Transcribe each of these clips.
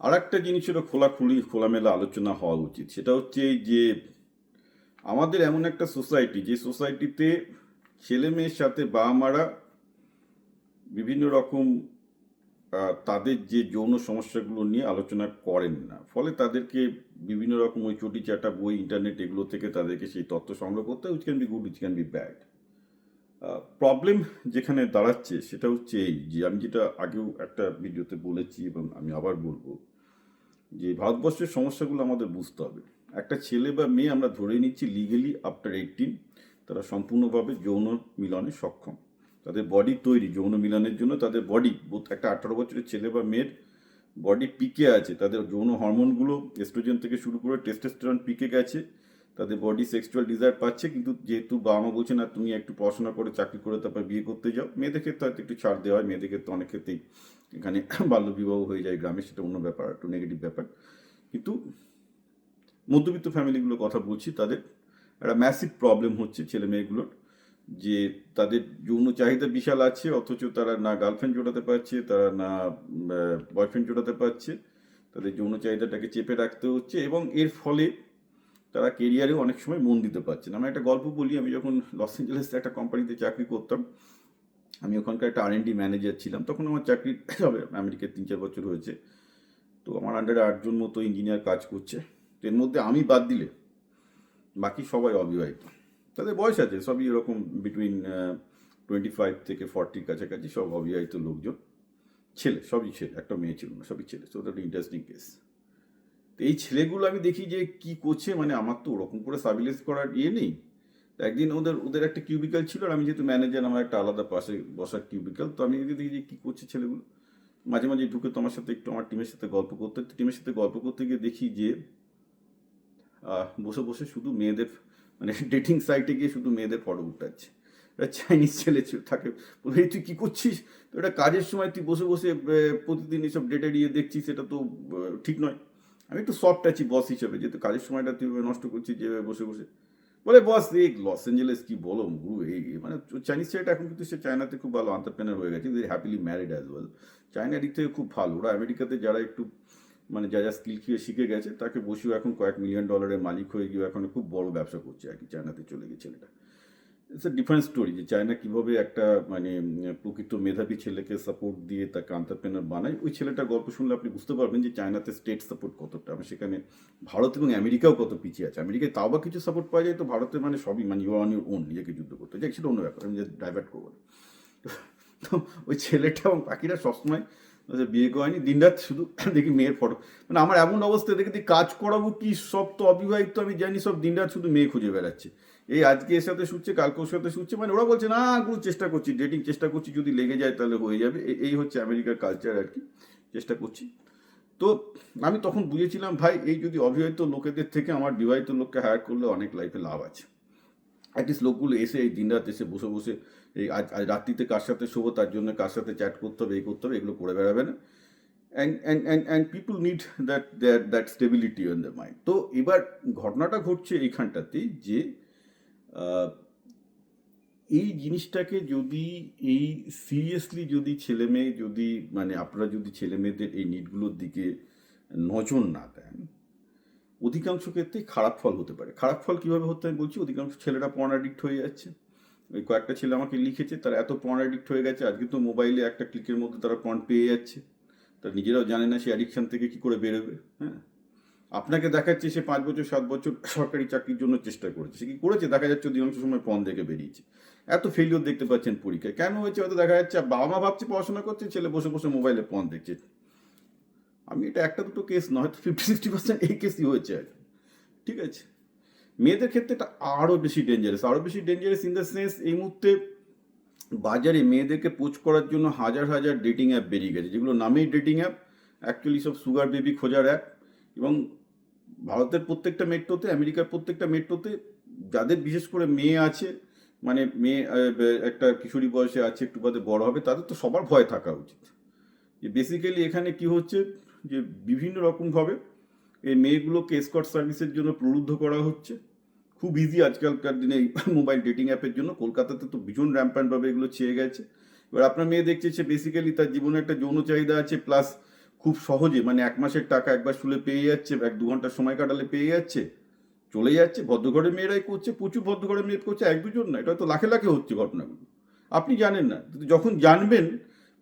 আর একটা জিনিসেরও খোলাখুলি, খোলামেলা আলোচনা হওয়া উচিত। সেটা হচ্ছে এই যে, আমাদের এমন একটা সোসাইটি, যে সোসাইটিতে ছেলে মেয়ের সাথে বাবা মারা বিভিন্ন রকম তাদের যে যৌন সমস্যাগুলো নিয়ে আলোচনা করেন না। ফলে তাদেরকে বিভিন্ন রকম ওই চটি চাটা বই, ইন্টারনেট এগুলো থেকে তাদেরকে সেই তথ্য সংগ্রহ করতে হয় which can be good which can be bad problem যেখানে দাঁড়াচ্ছে সেটা হচ্ছে এই যে, আমি যেটা আগেও একটা ভিডিওতে বলেছি এবং আমি আবার বলব যে ভারতবর্ষের সমস্যাগুলো আমাদের বুঝতে হবে। একটা ছেলে বা মেয়ে আমরা ধরে নিচ্ছি লিগেলি আফটার এইটিন তারা সম্পূর্ণভাবে যৌন মিলনে সক্ষম। তাদের বডি তৈরি, যৌন মিলনের জন্য তাদের বডি একটা আঠারো বছরের ছেলে বা মেয়ের বডি পিকে আছে, তাদের যৌন হরমোনগুলো এস্ট্রোজেন থেকে শুরু করে টেস্টোস্টেরন পিকে গেছে তাদের বডি সেক্সুয়াল ডিজায়ার পাচ্ছে, কিন্তু যেহেতু বাবা মা বলছে, না, তুমি একটু পড়াশোনা করে, চাকরি করে তারপর বিয়ে করতে যাও। মেয়েদের ক্ষেত্রে হয়তো একটু ছাড় দেওয়া হয়, মেয়েদের ক্ষেত্রে অনেক ক্ষেত্রেই এখানে বাল্যবিবাহ হয়ে যায় গ্রামে, সেটা অন্য ব্যাপার, একটু নেগেটিভ ব্যাপার। কিন্তু মধ্যবিত্ত ফ্যামিলিগুলোর কথা বলছি, তাদের একটা ম্যাসিভ প্রবলেম হচ্ছে ছেলে মেয়েগুলোর, যে তাদের যৌন চাহিদা বিশাল আছে, অথচ তারা না গার্লফ্রেন্ড জোটাতে পারছে, তারা না বয়ফ্রেন্ড জোটাতে পারছে, তাদের যৌন চাহিদাটাকে চেপে রাখতে হচ্ছে এবং এর ফলে তারা কেরিয়ারেও অনেক সময় মন দিতে পারছে না। আমি একটা গল্প বলি, আমি যখন লস অ্যাঞ্জেলেসে একটা কোম্পানিতে চাকরি করতাম, আমি ওখানকার একটা আর ম্যানেজার ছিলাম, তখন আমার চাকরি হবে, আমেরিকায় তিন চার বছর হয়েছে। তো আমার আন্ডারে আটজন মতো ইঞ্জিনিয়ার কাজ করছে। তো এর মধ্যে আমি বাদ দিলে, বাকি সবাই অবিবাহিত। তাদের বয়স আছে, সবই এরকম বিটুইন টোয়েন্টি ফাইভ থেকে ফর্টির কাছাকাছি সব অবিবাহিত লোকজন। ছেলে, সবই ছেলে, একটা মেয়ে ছিল না, সবই ছেলে। সো একটা ইন্টারেস্টিং কেস এই ছেলেগুলো আমি দেখি যে কি করছে মানে আমার তো ওরকম করে সার্ভিলেন্স করার ইয়ে নেই। একদিন ওদের ওদের একটা কিউবিক্যাল ছিল আর আমি যেহেতু ম্যানেজার আমার একটা আলাদা পাশে বসার কিউবিক্যাল তো আমি দেখি যে কী করছে ছেলেগুলো। মাঝে মাঝে ঢুকে তো আমার সাথে একটু আমার টিমের সাথে গল্প করতে টিমের সাথে গল্প করতে গিয়ে দেখি যে বসে বসে শুধু মেয়েদের মানে ডেটিং সাইটে গিয়ে শুধু মেয়েদের ফটো উঠাচ্ছে। এটা চাইনিজ ছেলে থাকে বলে তুই কী করছিস? তো এটা কাজের সময় তুই বসে বসে প্রতিদিন এসব ডেটা দিয়ে দেখছিস এটা তো ঠিক নয়। আমি একটু সফট আছি বস হিসেবে, যেহেতু কাজের সময়টা তুই নষ্ট করছিস যেভাবে বসে বসে। বলে, বস, এই লস অ্যাঞ্জেলেস কি বলো গুরু এই মানে চাইনিজ ছেলেটা এখন কিন্তু সে চায়নাতে খুব ভালো আন্তর্প্রেনার হয়ে গেছে হ্যাপিলি ম্যারিড অ্যাজ ওয়েল চায়নার দিক থেকে খুব ভালো। ওরা আমেরিকাতে যারা একটু মানে যা যা স্কিল খেয়ে শিখে গেছে, তাকে বসেও এখন কয়েক মিলিয়ন ডলারের মালিক হয়ে গিয়ে এখন খুব বড় ব্যবসা করছে আর কি চায়নাতে চলে গিয়ে ছেলেটা। ইটস এ ডিফারেন্ট স্টোরি যে চায়না কীভাবে একটা মানে প্রকৃত মেধাবী ছেলেকে সাপোর্ট দিয়ে তাকে আন্টারপ্রেনার বানায়, ওই ছেলেটার গল্প শুনলে আপনি বুঝতে পারবেন যে চায়নাতে স্টেট সাপোর্ট কতটা। সেখানে ভারত এবং আমেরিকাও কত পিছিয়ে আছে। আমেরিকায় তাও বা কিছু সাপোর্ট পাওয়া যায়, তো ভারতে মানে সবই মানে ইউ অন ইউর ওন নিজেকে যুদ্ধ করতে। যাই সেটা অন্য ব্যাপার, আমি ডাইভার্ট করব। তো ওই ছেলেটা এবং পাখিরা সবসময় বিয়ে করেনি। দিনরাত শুধু দেখি মেয়ের ফটো মানে আমার এমন অবস্থা, দেখে কাজ করাবো কি, সব তো অবিবাহিত, আমি জানি সব দিনরাত শুধু মেয়ে খুঁজে বেড়াচ্ছে। এই আজকে এর সাথে শুচ্ছে, কালকে ওর সাথে শুচ্ছে মানে ওরা বলছে, না, গুরু, চেষ্টা করছি ডেটিং চেষ্টা করছি, যদি লেগে যায় তাহলে হয়ে যাবে। এই হচ্ছে আমেরিকার কালচার আর কি, চেষ্টা করছি। তো আমি তখন বুঝেছিলাম, ভাই, এই যদি অবিবাহিত লোকেদের থেকে আমার বিবাহিত লোককে হায়ার করলে অনেক লাইফে লাভ আছে। অ্যাটলিস্ট লোকগুলো এসে এই দিনরাত এসে বসে বসে এই আজ আজ রাত্রিতে কার সাথে শোবো, তার জন্য কার সাথে চ্যাট করতে হবে এই করতে হবে, এগুলো করে বেড়াবে না। And and and and people need that that that stability on the mind তো এবার ঘটনাটা ঘটছে এইখানটাতেই যে এই জিনিসটাকে যদি এই সিরিয়াসলি যদি ছেলে মেয়ে যদি মানে আপনারা যদি ছেলে মেয়েদের এই নিডগুলোর দিকে নজর না দেন, অধিকাংশ ক্ষেত্রে খারাপ ফল হতে পারে। খারাপ ফল কীভাবে হতে আমি বলছি, অধিকাংশ ছেলেরা পর্ন অ্যাডিক্ট হয়ে যাচ্ছে। ওই কয়েকটা ছেলে আমাকে লিখেছে, তারা এত পর্ন অ্যাডিক্ট হয়ে গেছে, আজকে তো মোবাইলে একটা ক্লিকের মধ্যে তারা পর্ন পেয়ে যাচ্ছে। তারা নিজেরাও জানে না সে অ্যাডিকশান থেকে কি করে বেরোবে হ্যাঁ? আপনাকে দেখাচ্ছে সে পাঁচ বছর, সাত বছর সরকারি চাকরির জন্য চেষ্টা করেছে। সে কি করেছে? দেখা যাচ্ছে অধিকাংশ সময় পণ দেখে বেরিয়েছে। এত ফেলিওর দেখতে পাচ্ছেন পরীক্ষায়। কেন হয়েছে? হয়তো দেখা যাচ্ছে বাবা মা ভাবছে পড়াশোনা করছে, ছেলে বসে বসে মোবাইলে পণ দেখছে। আমি এটা একটা দুটো কেস নয় ফিফটি সিক্সটি পার্সেন্ট এই কেসই হয়েছে আর। ঠিক আছে? মেয়েদের ক্ষেত্রে এটা আরও বেশি ডেঞ্জারাস আরও বেশি ডেঞ্জারাস ইন দ্য সেন্স এই মুহূর্তে বাজারে মেয়েদেরকে পোচ করার জন্য হাজার হাজার ডেটিং অ্যাপ বেরিয়ে গেছে যেগুলো নামেই ডেটিং অ্যাপ অ্যাকচুয়ালি সব সুগার বেবি খোঁজার অ্যাপ এবং ভারতের প্রত্যেকটা মেট্রোতে, আমেরিকার প্রত্যেকটা মেট্রোতে যাদের বিশেষ করে মেয়ে আছে মানে মেয়ে একটা কিশোরী বয়সে আছে, একটু বাদে বড় হবে, তাদের তো সবার ভয় থাকা উচিত। যে বেসিক্যালি এখানে কি হচ্ছে যে বিভিন্ন রকমভাবে এই মেয়েগুলোকে এসকট সার্ভিসের জন্য প্রলুব্ধ করা হচ্ছে। খুব ইজি আজকালকার দিনে মোবাইল ডেটিং অ্যাপের জন্য। কলকাতাতে তো ভীষণ র্যাম্প্যান্টভাবে এগুলো ছেয়ে গেছে। এবার আপনার মেয়ে দেখছে সে বেসিক্যালি তার জীবনে একটা যৌন চাহিদা আছে প্লাস খুব সহজে মানে এক মাসের টাকা একবার শুলে পেয়ে যাচ্ছে, এক দু ঘণ্টা সময় কাটালে পেয়ে যাচ্ছে, চলে যাচ্ছে ভদ্রঘরের মেয়েরাই করছে, প্রচুর ভদ্রঘরের মেয়ে করছে, এক দুজন না এটা তো লাখে লাখে হচ্ছে ঘটনাগুলো। আপনি জানেন না যখন জানবেন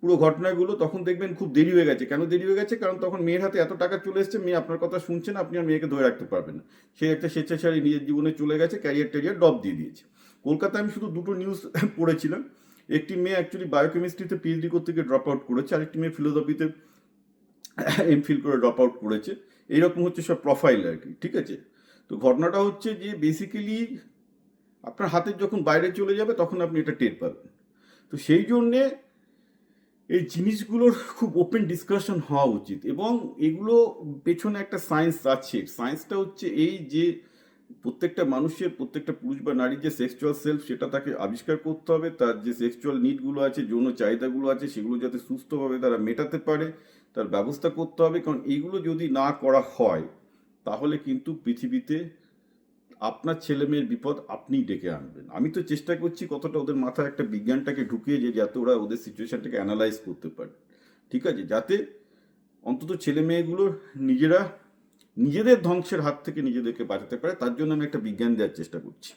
পুরো ঘটনাগুলো, তখন দেখবেন খুব দেরি হয়ে গেছে। কেন দেরি হয়ে গেছে? কারণ তখন মেয়ের হাতে এত টাকা চলে এসছে, মেয়ে আপনার কথা শুনছে না, আপনি আর মেয়েকে ধরে রাখতে পারবেন না। সে একটা স্বেচ্ছাচারী নিজের জীবনে চলে গেছে ক্যারিয়ার ট্যারিয়ার ড্রপ দিয়ে দিয়েছে। কলকাতায় আমি শুধু দুটো নিউজ পড়েছিলাম। একটি মেয়ে অ্যাকচুয়ালি বায়োকেমিস্ট্রিতে পিএইচডি করতে গিয়ে ড্রপ আউট করেছে, আরেকটি মেয়ে ফিলোসফিতে এমফিল করে ড্রপ আউট করেছে। এইরকম হচ্ছে সব প্রোফাইল আর কি, ঠিক আছে? তো ঘটনাটা হচ্ছে যে বেসিক্যালি আপনার হাতের যখন বাইরে চলে যাবে তখন আপনি এটা টের পাবেন। তো সেই জন্যে এই জিনিসগুলোর খুব ওপেন ডিসকাশন হওয়া উচিত এবং এগুলো পেছনে একটা সায়েন্স আছে। সায়েন্সটা হচ্ছে এই যে প্রত্যেকটা মানুষের, প্রত্যেকটা পুরুষ বা নারীর যে সেক্সুয়াল সেলফ সেটা তাকে আবিষ্কার করতে হবে। তার যে সেক্সুয়াল নিডগুলো আছে, যৌন চাহিদাগুলো আছে, সেগুলো যাতে সুস্থভাবে তারা মেটাতে পারে। তার ব্যবস্থা করতে হবে, কারণ এইগুলো যদি না করা হয়, তাহলে কিন্তু পৃথিবীতে আপনার ছেলে মেয়ের বিপদ আপনি ডেকে আনবেন। আমি তো চেষ্টা করছি কতটা ওদের মাথায় একটা বিজ্ঞানটাকে ঢুকিয়ে যে যাতে ওরা ওদের সিচুয়েশনটাকে অ্যানালাইজ করতে পারে। ঠিক আছে? যাতে অন্তত ছেলে মেয়েগুলো নিজেরা নিজেদের ধ্বংসের হাত থেকে নিজেদেরকে বাঁচাতে পারে, তার জন্য আমি একটা বিজ্ঞান দেওয়ার চেষ্টা করছি।